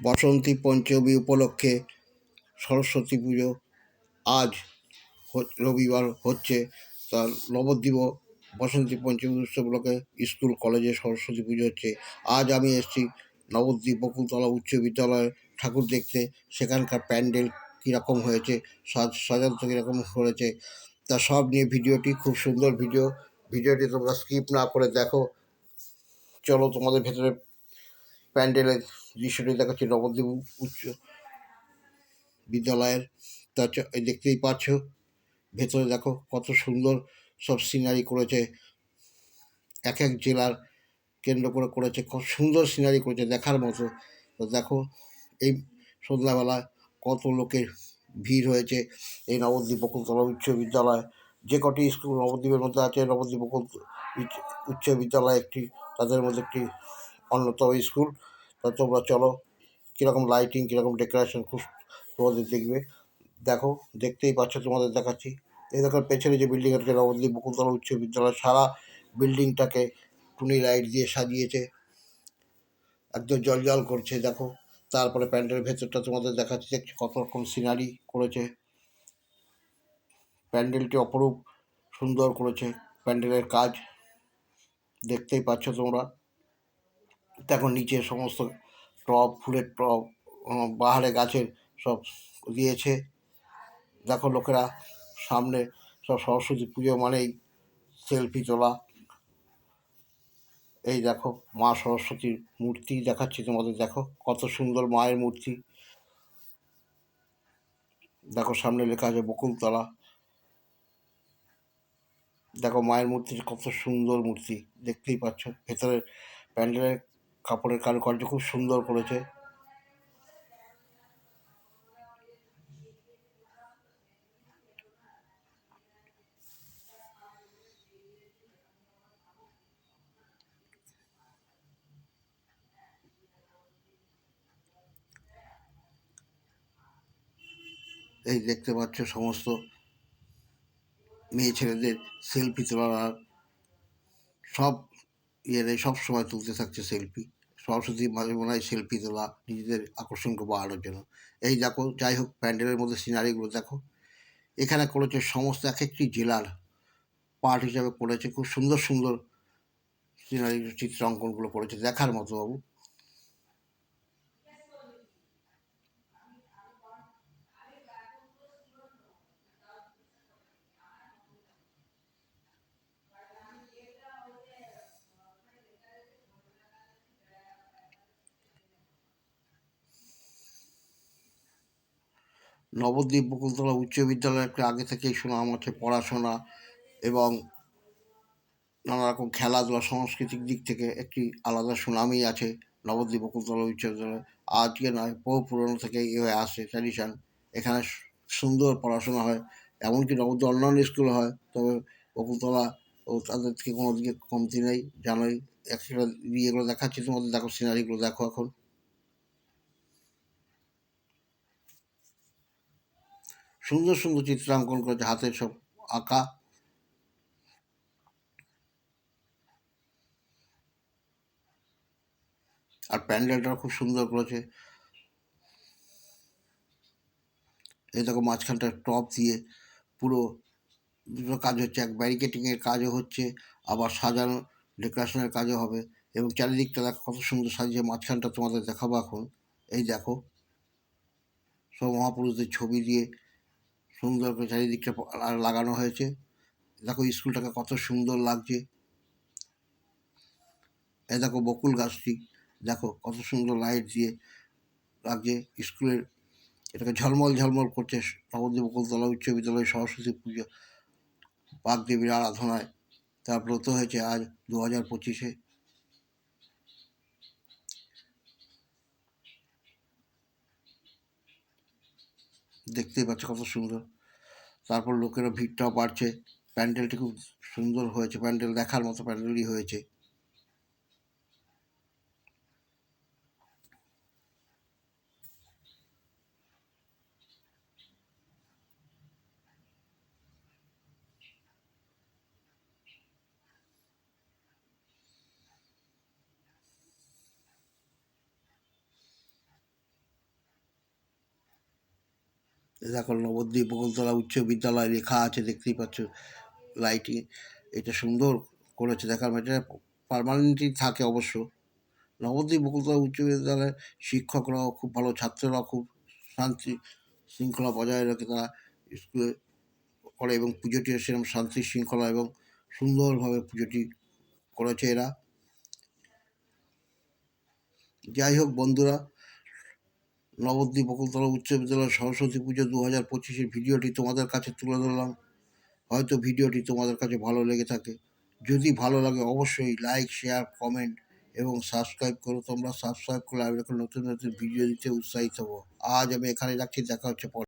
বসন্তী পঞ্চমী উপলক্ষে সরস্বতী পুজো আজ রবিবার হচ্ছে। তার নবদ্বীপ বসন্তী পঞ্চমী উৎসব উপলক্ষে স্কুল, কলেজে সরস্বতী পুজো হচ্ছে। আজ আমি এসেছি নবদ্বীপ বকুলতলা উচ্চ বিদ্যালয়ে ঠাকুর দেখতে। সেখানকার প্যান্ডেল কীরকম হয়েছে, সাজ সাজানো কীরকম করেছে, তা সব নিয়ে ভিডিওটি খুব সুন্দর ভিডিও। ভিডিওটি তোমরা স্কিপ না করে দেখো। চলো তোমাদের ভেতরে প্যান্ডেলের দৃশ্যটি দেখাচ্ছি নবদ্বীপ উচ্চ বিদ্যালয়ের। তা দেখতেই পাচ্ছ, ভেতরে দেখো কত সুন্দর সব সিনারি করেছে। এক এক জেলার কেন্দ্র করে করেছে কত সুন্দর সিনারি করেছে দেখার মতো। তো দেখো, এই সন্ধ্যাবেলা কত লোকের ভিড় হয়েছে এই নবদ্বীপ বকুলতলা উচ্চ বিদ্যালয়। যে কটি স্কুল নবদ্বীপের মধ্যে আছে, নবদ্বীপ বকুল উচ্চ বিদ্যালয় একটি, তাদের মধ্যে একটি অন্যতম স্কুল। তা তোমরা চলো, কীরকম লাইটিং কীরকম ডেকোরেশন খুব তোমাদের দেখবে। দেখো, দেখতেই পাচ্ছ, তোমাদের দেখাচ্ছি। এই দেখো, পেছনে যে বিল্ডিং আছে নবদ্বীপ বকুলতলা উচ্চ বিদ্যালয়, সারা বিল্ডিংটাকে টুনি লাইট দিয়ে সাজিয়েছে। একদম জল জল করছে, দেখো। তারপরে প্যান্ডেলের ভেতরটা তোমাদের দেখাচ্ছি, দেখছি কত রকম সিনারি করেছে। প্যান্ডেলটি অপরূপ সুন্দর করেছে, প্যান্ডেলের কাজ। দেখতেই পাচ্ছ তোমরা। দেখো নিচে সমস্ত টব, ফুলের টব বাহারে গাছের সব দিয়েছে। দেখো লোকেরা সামনে সব সরস্বতী পুজো মানেই সেলফি তোলা। এই দেখো মা সরস্বতীর মূর্তি দেখাচ্ছি তোমাদের, দেখো কত সুন্দর মায়ের মূর্তি। দেখো সামনে লেখা আছে বকুলতলা। দেখো মায়ের মূর্তি কত সুন্দর মূর্তি, দেখতেই পাচ্ছ। ভেতরে প্যান্ডেলের কাপড়ের কারুকার্য খুব সুন্দর করেছে। এই দেখতে পাচ্ছ সমস্ত মেয়ে ছেলেদের সেলফি তোলার আর সব ইয়েরে সব সময় তুলতে থাকছে সেলফি। সরস্বতী মাঝে মনে হয় সেলফি তোলা, নিজেদের আকর্ষণকে বাড়ানোর জন্য। এই দেখো, যাই হোক প্যান্ডেলের মধ্যে সিনারিগুলো দেখো। এখানে করেছে সমস্ত এক একটি জেলার পার্ট হিসাবে করেছে। খুব সুন্দর সুন্দর সিনারি চিত্র অঙ্কনগুলো করেছে দেখার মতো বাবু। নবদ্বীপ বকুলতলা উচ্চ বিদ্যালয়ে একটা আগে থেকেই সুনাম আছে পড়াশোনা এবং নানা রকম খেলাধুলা, সাংস্কৃতিক দিক থেকে একটি আলাদা সুনামই আছে নবদ্বীপ বকুলতলা উচ্চ বিদ্যালয়। আজকে নয়, বহু পুরনো থেকে এ হয়ে আসছে ট্র্যাডিশন এখানে সুন্দর পড়াশোনা হয়, এমনকি নবদ্বীপ অন্যান্য স্কুল হয়, তবে বকুলতলা ও তাদের থেকে কোনো দিকে কমতি নেই। জানোই একটা ইয়েগুলো দেখাচ্ছি, তোমাদের দেখো সিনারিগুলো দেখো এখন। সুন্দর সুন্দর চিত্রাঙ্কন করেছে হাতের সব আঁকা। আর প্যান্ডেলটাও খুব সুন্দর করেছে। এই দেখো মাঝখানটা টপ দিয়ে পুরো দুটো কাজ হচ্ছে, এক ব্যারিকেটিংয়ের কাজও হচ্ছে, আবার সাজানো ডেকোরেশনের কাজও হবে এবং চারিদিকটা দেখো কত সুন্দর সাজিয়ে মাঝখানটা তোমাদের দেখাবো এখন। এই দেখো, সব মহাপুরুষদের ছবি দিয়ে সুন্দর করে চারিদিকটা লাগানো হয়েছে। দেখো স্কুলটাকে কত সুন্দর লাগছে। এ দেখো বকুল গাছটি। দেখো কত সুন্দর লাইট দিয়ে লাগছে স্কুলের। এটাকে ঝলমল ঝলমল করছে নবদ্বীপ বকুলতলা উচ্চ বিদ্যালয় সরস্বতী পুজো। বাগদেবীর আরাধনায়। তার ব্রত হয়েছে আজ দু হাজার পঁচিশে। দেখতেই পাচ্ছ কত সুন্দর। তারপর লোকেরা ভিড়টাও বাড়ছে। প্যান্ডেলটি খুব সুন্দর হয়েছে। প্যান্ডেল দেখার মতো প্যান্ডেলই হয়েছে। দেখো, নবদ্বীপ, বকুলতলা, উচ্চ বিদ্যালয় লেখা আছে, দেখতেই পাচ্ছ। লাইটিং এটা সুন্দর করেছে দেখার এটা পারমানেন্টলি থাকে অবশ্য। নবদ্বীপ, বকুলতলা, উচ্চ বিদ্যালয়ের শিক্ষকরাও খুব ভালো, ছাত্ররাও খুব শান্তি শৃঙ্খলা বজায় রেখে তারা। স্কুলে করে এবং পুজোটিও সেরকম শান্তি শৃঙ্খলা এবং সুন্দরভাবে পুজোটি করেছে এরা। যাই হোক বন্ধুরা নবদ্বীপ বকুলতলা উচ্চ বিদ্যালয় সরস্বতী পুজো দু হাজার পঁচিশের ভিডিওটি তোমাদের কাছে তুলে ধরলাম। হয়তো ভিডিওটি তোমাদের কাছে ভালো লেগে থাকে। যদি ভালো লাগে অবশ্যই লাইক শেয়ার কমেন্ট এবং সাবস্ক্রাইব করো। তোমরা সাবস্ক্রাইব করলে আমি এখন নতুন নতুন ভিডিও দিতে উৎসাহিত হব। আজ আমি এখানে রাখছি। দেখা হচ্ছে পরে।